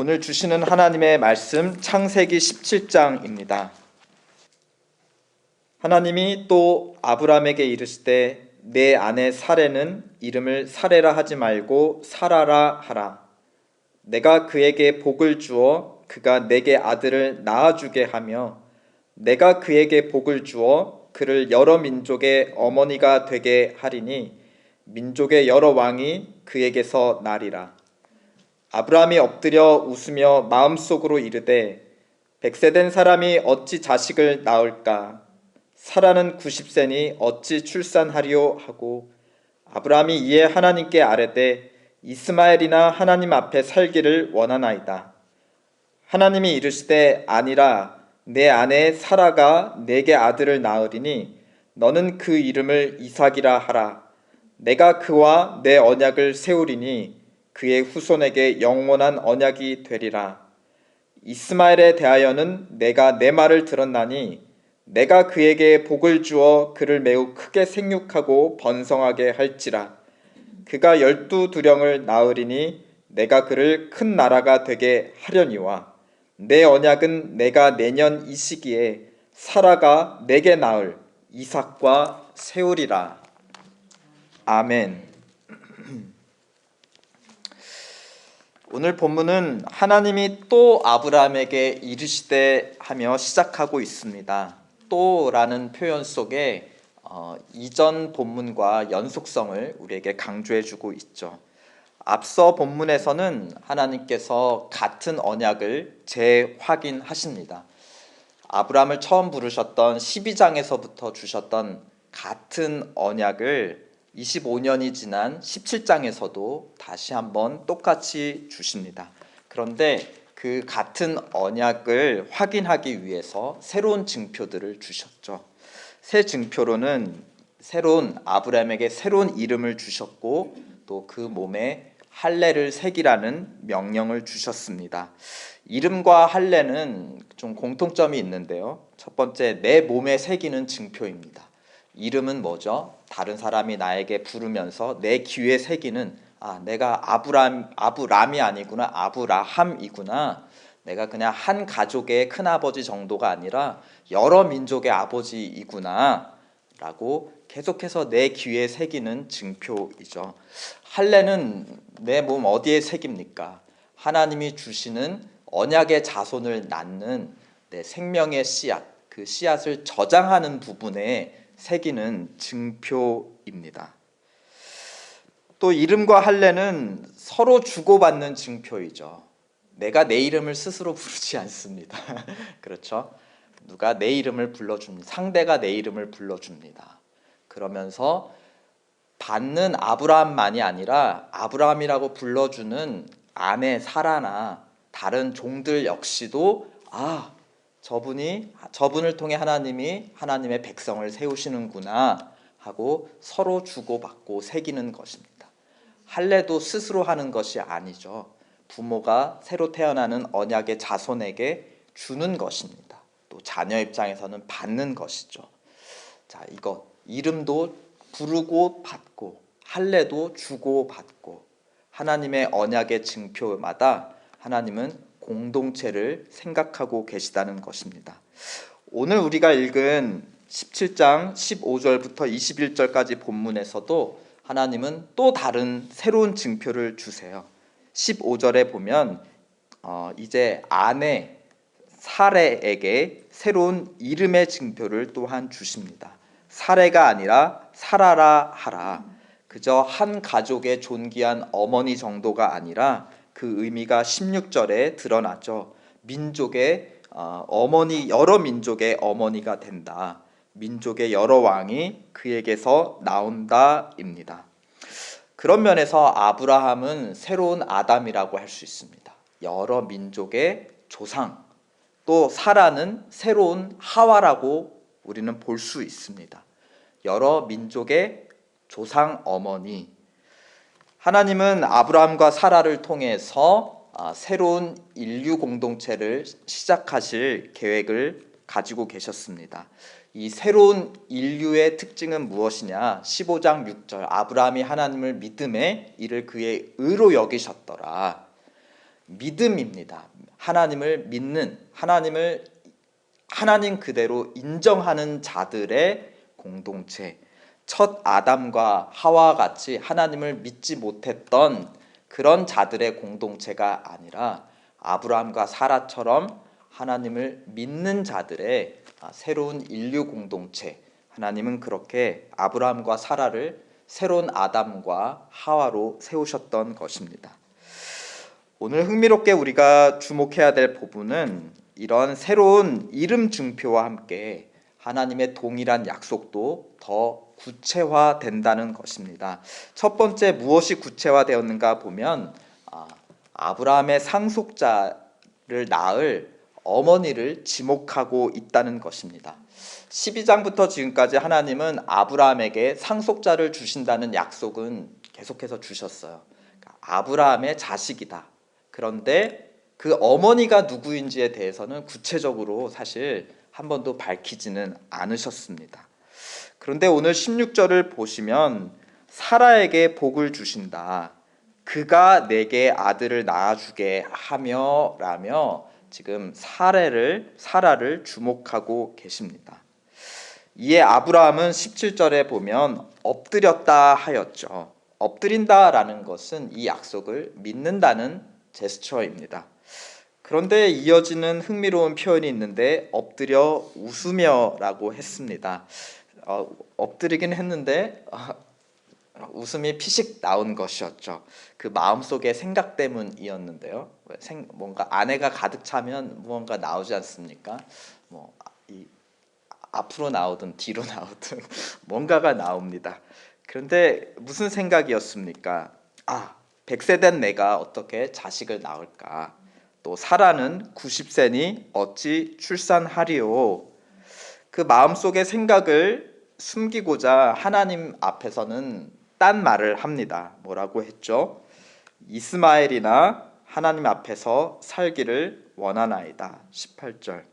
오늘 주시는 하나님의 말씀 창세기 17장입니다. 하나님이 또 아브라함에게 이르시되 내 아내 사레는 이름을 사레라 하지 말고 사라라 하라. 내가 그에게 복을 주어 그가 내게 아들을 낳아주게 하며 내가 그에게 복을 주어 그를 여러 민족의 어머니가 되게 하리니 민족의 여러 왕이 그에게서 나리라. 아브라함이 엎드려 웃으며 마음속으로 이르되 백세된 사람이 어찌 자식을 낳을까? 사라는 90세니 어찌 출산하리요 하고 아브라함이 이에 하나님께 아뢰되 이스마엘이나 하나님 앞에 살기를 원하나이다. 하나님이 이르시되 아니라 내 아내 사라가 내게 아들을 낳으리니 너는 그 이름을 이삭이라 하라. 내가 그와 내 언약을 세우리니 그의 후손에게 영원한 언약이 되리라. 이스마엘에 대하여는 내가 내 말을 들었나니 내가 그에게 복을 주어 그를 매우 크게 생육하고 번성하게 할지라. 그가 열두 두령을 낳으리니 내가 그를 큰 나라가 되게 하려니와 내 언약은 내가 내년 이 시기에 사라가 내게 낳을 이삭과 세우리라. 아멘. 오늘 본문은 하나님이 또 아브라함에게 이르시되 하며 시작하고 있습니다. 또라는 표현 속에 어, 이전 본문과 연속성을 우리에게 강조해주고 있죠. 앞서 본문에서는 하나님께서 같은 언약을 재확인하십니다. 아브라함을 처음 부르셨던 12장에서부터 주셨던 같은 언약을 25년이 지난 17장에서도 다시 한번 똑같이 주십니다. 그런데 그 같은 언약을 확인하기 위해서 새로운 증표들을 주셨죠. 새 증표로는 새로운 아브라함에게 새로운 이름을 주셨고 또 그 몸에 할례를 새기라는 명령을 주셨습니다. 이름과 할례는 좀 공통점이 있는데요. 첫 번째 내 몸에 새기는 증표입니다. 이름은 뭐죠? 다른 사람이 나에게 부르면서 내 귀에 새기는 아 내가 아브람 아브람이 아니구나 아브라함이구나 내가 그냥 한 가족의 큰 아버지 정도가 아니라 여러 민족의 아버지이구나라고 계속해서 내 귀에 새기는 증표이죠. 할례는 내 몸 어디에 새깁니까? 하나님이 주시는 언약의 자손을 낳는 내 생명의 씨앗 그 씨앗을 저장하는 부분에 새기는 증표입니다. 또 이름과 할례는 서로 주고받는 증표이죠. 내가 내 이름을 스스로 부르지 않습니다. 그렇죠? 누가 내 이름을 불러줍니다. 상대가 내 이름을 불러줍니다. 그러면서 받는 아브라함만이 아니라 아브라함이라고 불러주는 아내 사라나 다른 종들 역시도 아 저분이 저분을 통해 하나님이 하나님의 백성을 세우시는구나 하고 서로 주고받고 새기는 것입니다. 할례도 스스로 하는 것이 아니죠. 부모가 새로 태어나는 언약의 자손에게 주는 것입니다. 또 자녀 입장에서는 받는 것이죠. 자, 이것 이름도 부르고 받고 할례도 주고 받고 하나님의 언약의 증표마다 하나님은 공동체를 생각하고 계시다는 것입니다. 오늘 우리가 읽은 17장 15절부터 21절까지 본문에서도 하나님은 또 다른 새로운 증표를 주세요. 15절에 보면 어, 이제 아내 사례에게 새로운 이름의 증표를 또한 주십니다. 사례가 아니라 사라라 하라. 그저 한 가족의 존귀한 어머니 정도가 아니라 그 의미가 16절에 드러나죠. 민족의 어, 어머니 여러 민족의 어머니가 된다. 민족의 여러 왕이 그에게서 나온다입니다. 그런 면에서 아브라함은 새로운 아담이라고 할 수 있습니다. 여러 민족의 조상, 또 사라는 새로운 하와라고 우리는 볼 수 있습니다. 여러 민족의 조상 어머니. 하나님은 아브라함과 사라를 통해서 아, 새로운 인류 공동체를 시작하실 계획을 가지고 계셨습니다. 이 새로운 인류의 특징은 무엇이냐? 15장 6절 아브라함이 하나님을 믿음에 이를 그의 의로 여기셨더라. 믿음입니다. 하나님을 믿는 하나님을 하나님 그대로 인정하는 자들의 공동체. 첫 아담과 하와 같이 하나님을 믿지 못했던 그런 자들의 공동체가 아니라 아브라함과 사라처럼 하나님을 믿는 자들의 아, 새로운 인류 공동체. 하나님은 그렇게 아브라함과 사라를 새로운 아담과 하와로 세우셨던 것입니다. 오늘 흥미롭게 우리가 주목해야 될 부분은 이런 새로운 이름 증표와 함께 하나님의 동일한 약속도 더 구체화된다는 것입니다. 첫 번째 무엇이 구체화되었는가 보면 아, 아브라함의 상속자를 낳을 어머니를 지목하고 있다는 것입니다. 12장부터 지금까지 하나님은 아브라함에게 상속자를 주신다는 약속은 계속해서 주셨어요. 그러니까 아브라함의 자식이다. 그런데 그 어머니가 누구인지에 대해서는 구체적으로 사실 한 번도 밝히지는 않으셨습니다. 그런데 오늘 16절을 보시면 사라에게 복을 주신다. 그가 내게 아들을 낳아주게 하며라며 지금 사례를 사라를 주목하고 계십니다. 이에 아브라함은 17절에 보면 엎드렸다 하였죠. 엎드린다라는 것은 이 약속을 믿는다는 제스처입니다. 그런데 이어지는 흥미로운 표현이 있는데 엎드려 웃으며라고 했습니다. 어, 엎드리긴 했는데 어, 웃음이 피식 나온 것이었죠. 그 마음속의 생각 때문이었는데요. 생, 뭔가 아내가 가득 차면 무언가 나오지 않습니까? 뭐 이, 앞으로 나오든 뒤로 나오든 뭔가가 나옵니다. 그런데 무슨 생각이었습니까? 아, 100세 된 내가 어떻게 자식을 낳을까? 또 사라는 90세니 어찌 출산하리요? 그 마음속의 생각을 숨기고자 하나님 앞에서는 딴 말을 합니다. 뭐라고 했죠? 이스마엘이나 하나님 앞에서 살기를 원하나이다. 18절.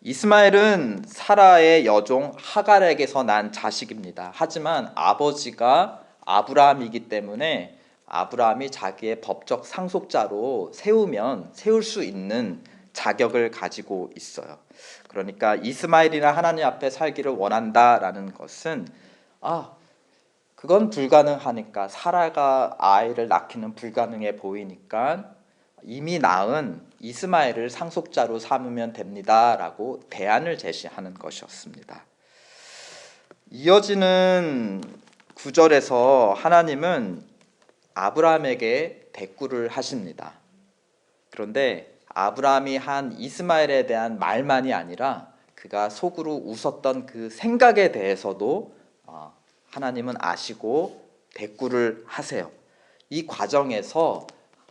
이스마엘은 사라의 여종 하갈에게서 난 자식입니다. 하지만 아버지가 아브라함이기 때문에 아브라함이 자기의 법적 상속자로 세우면 세울 수 있는 자격을 가지고 있어요. 그러니까 이스마엘이나 하나님 앞에 살기를 원한다라는 것은 아 그건 불가능하니까 사라가 아이를 낳기는 불가능해 보이니까 이미 낳은 이스마엘을 상속자로 삼으면 됩니다라고 대안을 제시하는 것이었습니다. 이어지는 구절에서 하나님은 아브라함에게 대꾸를 하십니다. 그런데 아브라함이 한 이스마엘에 대한 말만이 아니라 그가 속으로 웃었던 그 생각에 대해서도 어, 하나님은 아시고 대꾸를 하세요. 이 과정에서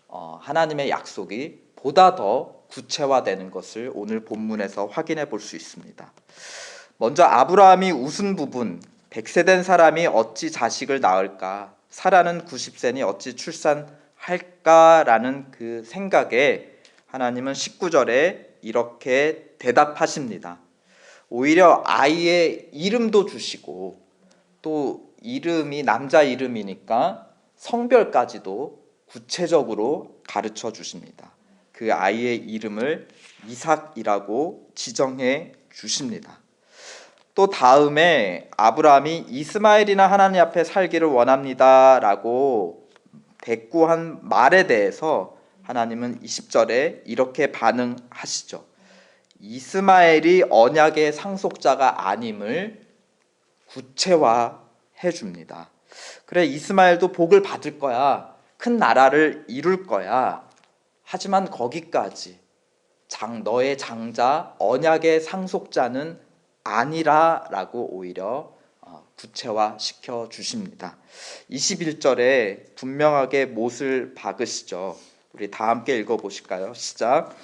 어, 하나님의 약속이 보다 더 구체화되는 것을 오늘 본문에서 확인해 볼 수 있습니다. 먼저 아브라함이 웃은 부분, 100세 된 사람이 어찌 자식을 낳을까? 사라는 90세니 어찌 출산할까라는 그 생각에 하나님은 19절에 이렇게 대답하십니다. 오히려 아이의 이름도 주시고 또 이름이 남자 이름이니까 성별까지도 구체적으로 가르쳐 주십니다. 그 아이의 이름을 이삭이라고 지정해 주십니다. 또 다음에 아브라함이 이스마엘이나 하나님 앞에 살기를 원합니다라고 대꾸한 말에 대해서 하나님은 20절에 이렇게 반응하시죠. 이스마엘이 언약의 상속자가 아님을 구체화해 줍니다. 그래 이스마엘도 복을 받을 거야. 큰 나라를 이룰 거야. 하지만 거기까지 장 너의 장자 언약의 상속자는 아니라라고 오히려 어, 구체화 시켜 주십니다. 21절에 분명하게 못을 박으시죠. 우리 다 함께 읽어 보실까요? 시작.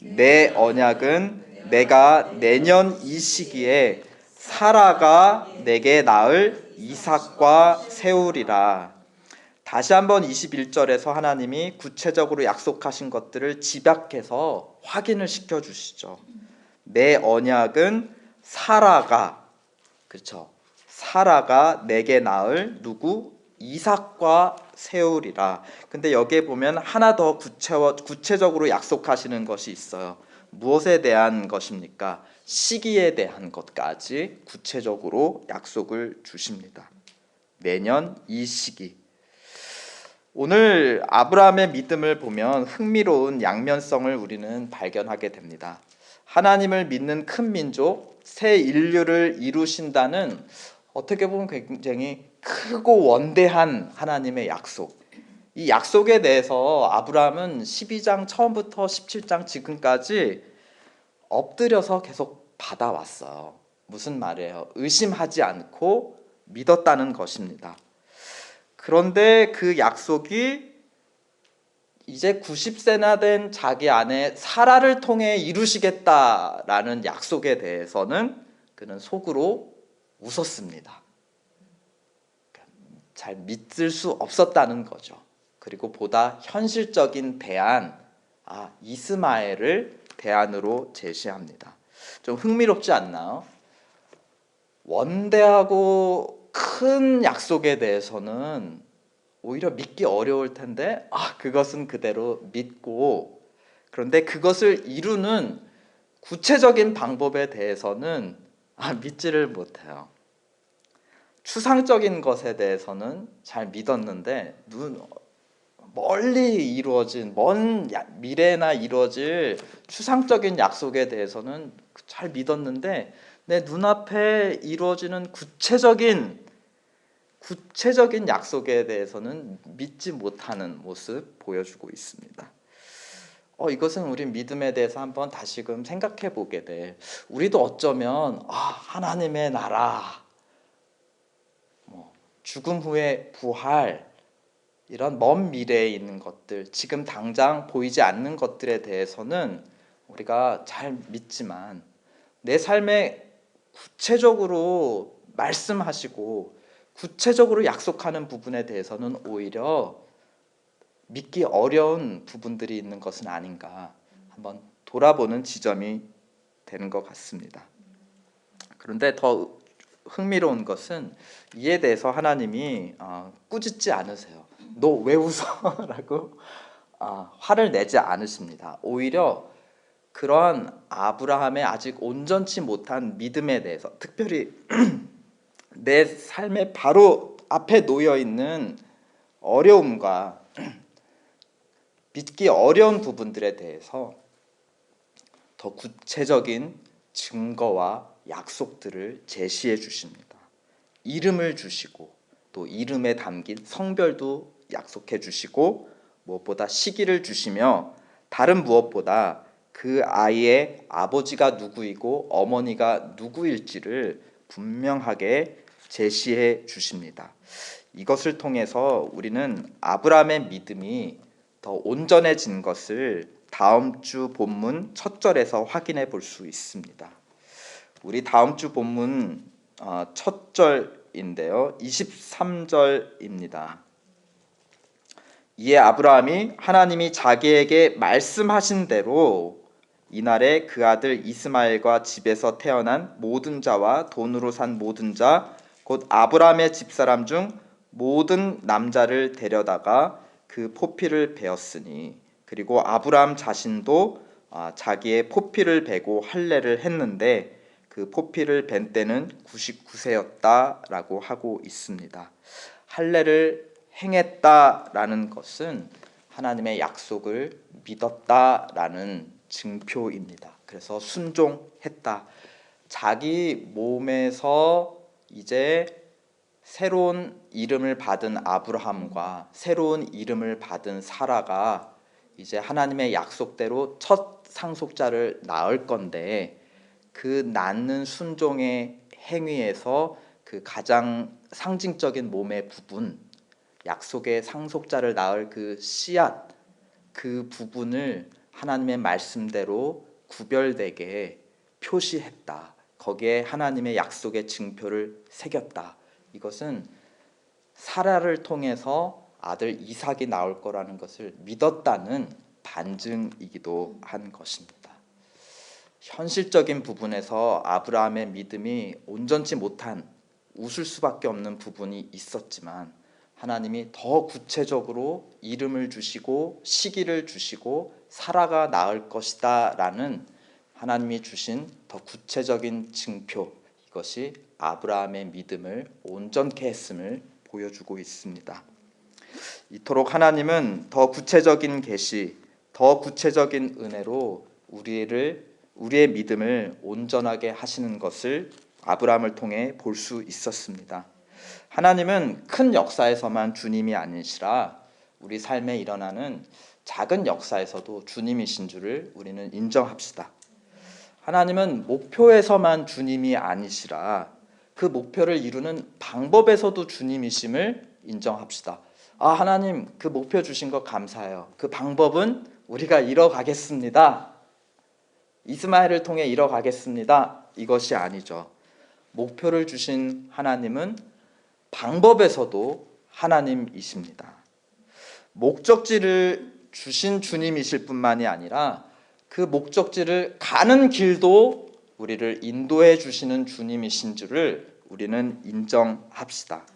내 언약은 내가 내년 이 시기에 사라가 내게 낳을 이삭과 세우리라. 다시 한번 21절에서 하나님이 구체적으로 약속하신 것들을 집약해서 확인을 시켜 주시죠. 내 언약은 사라가 그렇죠. 사라가 내게 낳을 누구 이삭과 세우리라. 근데 여기에 보면 하나 더 구체워, 구체 적으로 약속하시는 것이 있어요. 무엇에 대한 것입니까? 시기에 대한 것까지 구체적으로 약속을 주십니다. 매년 이 시기. 오늘 아브라함의 믿음을 보면 흥미로운 양면성을 우리는 발견하게 됩니다. 하나님을 믿는 큰 민족, 새 인류를 이루신다는 어떻게 보면 굉장히 크고 원대한 하나님의 약속. 이 약속에 대해서 아브라함은 12장 처음부터 17장 지금까지 엎드려서 계속 받아왔어요. 무슨 말이에요? 의심하지 않고 믿었다는 것입니다. 그런데 그 약속이 이제 90세나 된 자기 아내 사라를 통해 이루시겠다라는 약속에 대해서는 그는 속으로 웃었습니다. 잘 믿을 수 없었다는 거죠. 그리고 보다 현실적인 대안, 아, 이스마엘을 대안으로 제시합니다. 좀 흥미롭지 않나요? 원대하고 큰 약속에 대해서는 오히려 믿기 어려울 텐데, 아, 그것은 그대로 믿고, 그런데 그것을 이루는 구체적인 방법에 대해서는 아, 믿지를 못해요. 추상적인 것에 대해서는 잘 믿었는데 눈 멀리 이루어진 먼 야- 미래나 이루어질 추상적인 약속에 대해서는 잘 믿었는데 내 눈앞에 이루어지는 구체적인 구체적인 약속에 대해서는 믿지 못하는 모습 보여주고 있습니다. 어, 이것은 우리 믿음에 대해서 한번 다시금 생각해 보게 돼. 우리도 어쩌면 아, 하나님의 나라, 뭐 죽음 후에 부활 이런 먼 미래에 있는 것들, 지금 당장 보이지 않는 것들에 대해서는 우리가 잘 믿지만 내 삶에 구체적으로 말씀하시고 구체적으로 약속하는 부분에 대해서는 오히려 믿기 어려운 부분들이 있는 것은 아닌가 한번 돌아보는 지점이 되는 것 같습니다. 그런데 더 흥미로운 것은 이에 대해서 하나님이 어, 꾸짖지 않으세요. 너 왜 웃어?라고 아, 화를 내지 않으십니다. 오히려 그러한 아브라함의 아직 온전치 못한 믿음에 대해서 특별히 내 삶의 바로 앞에 놓여 있는 어려움과 믿기 어려운 부분들에 대해서 더 구체적인 증거와 약속들을 제시해 주십니다. 이름을 주시고 또 이름에 담긴 성별도 약속해 주시고 무엇보다 시기를 주시며 다른 무엇보다 그 아이의 아버지가 누구이고 어머니가 누구일지를 분명하게 제시해 주십니다. 이것을 통해서 우리는 아브라함의 믿음이 더 온전해진 것을 다음 주 본문 첫 절에서 확인해 볼 수 있습니다. 우리 다음 주 본문 어, 첫 절인데요. 23절입니다. 이에 아브라함이 하나님이 자기에게 말씀하신 대로 이날에 그 아들 이스마엘과 집에서 태어난 모든 자와 돈으로 산 모든 자 곧 아브라함의 집사람 중 모든 남자를 데려다가 그 포피를 베었으니 그리고 아브라함 자신도 아, 자기의 포피를 베고 할례를 했는데 그 포피를 벤 때는 99세였다라고 하고 있습니다. 할례를 행했다라는 것은 하나님의 약속을 믿었다라는 증표입니다. 그래서 순종했다. 자기 몸에서 이제 새로운 이름을 받은 아브라함과 새로운 이름을 받은 사라가 이제 하나님의 약속대로 첫 상속자를 낳을 건데 그 낳는 순종의 행위에서 그 가장 상징적인 몸의 부분 약속의 상속자를 낳을 그 씨앗 그 부분을 하나님의 말씀대로 구별되게 표시했다. 거기에 하나님의 약속의 증표를 새겼다. 이것은 사라를 통해서 아들 이삭이 나올 거라는 것을 믿었다는 반증이기도 한 것입니다. 현실적인 부분에서 아브라함의 믿음이 온전치 못한 웃을 수밖에 없는 부분이 있었지만 하나님이 더 구체적으로 이름을 주시고 시기를 주시고 사라가 낳을 것이다라는 하나님이 주신 더 구체적인 증표 이것이 아브라함의 믿음을 온전케 했음을 보여주고 있습니다. 이토록 하나님은 더 구체적인 계시, 더 구체적인 은혜로 우리를 우리의 믿음을 온전하게 하시는 것을 아브라함을 통해 볼 수 있었습니다. 하나님은 큰 역사에서만 주님이 아니시라 우리 삶에 일어나는 작은 역사에서도 주님이신 줄을 우리는 인정합시다. 하나님은 목표에서만 주님이 아니시라 그 목표를 이루는 방법에서도 주님이심을 인정합시다. 아, 하나님 그 목표 주신 거 감사해요. 그 방법은 우리가 이뤄가겠습니다. 이스마엘을 통해 이뤄가겠습니다. 이것이 아니죠. 목표를 주신 하나님은 방법에서도 하나님이십니다. 목적지를 주신 주님이실 뿐만이 아니라 그 목적지를 가는 길도 우리를 인도해 주시는 주님이신 줄을 우리는 인정합시다.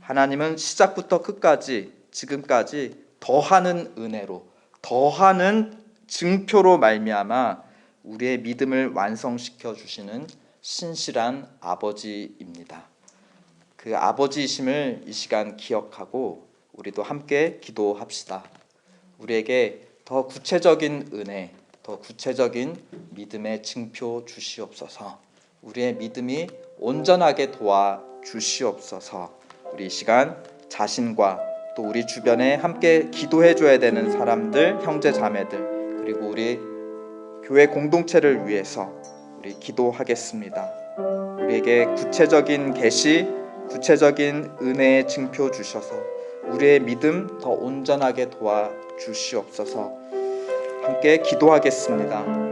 하나님은 시작부터 끝까지 지금까지 더하는 은혜로 더하는 증표로 말미암아 우리의 믿음을 완성시켜 주시는 신실한 아버지입니다. 그 아버지이심을 이 시간 기억하고 우리도 함께 기도합시다. 우리에게 더 구체적인 은혜, 더 구체적인 믿음의 증표 주시옵소서. 우리의 믿음이 온전하게 도와 주시옵소서. 우리 이 시간 자신과 또 우리 주변에 함께 기도해 줘야 되는 사람들, 형제 자매들, 그리고 우리 교회 공동체를 위해서 우리 기도하겠습니다. 우리에게 구체적인 계시, 구체적인 은혜의 증표 주셔서 우리의 믿음 더 온전하게 도와 주시옵소서. 함께 기도하겠습니다.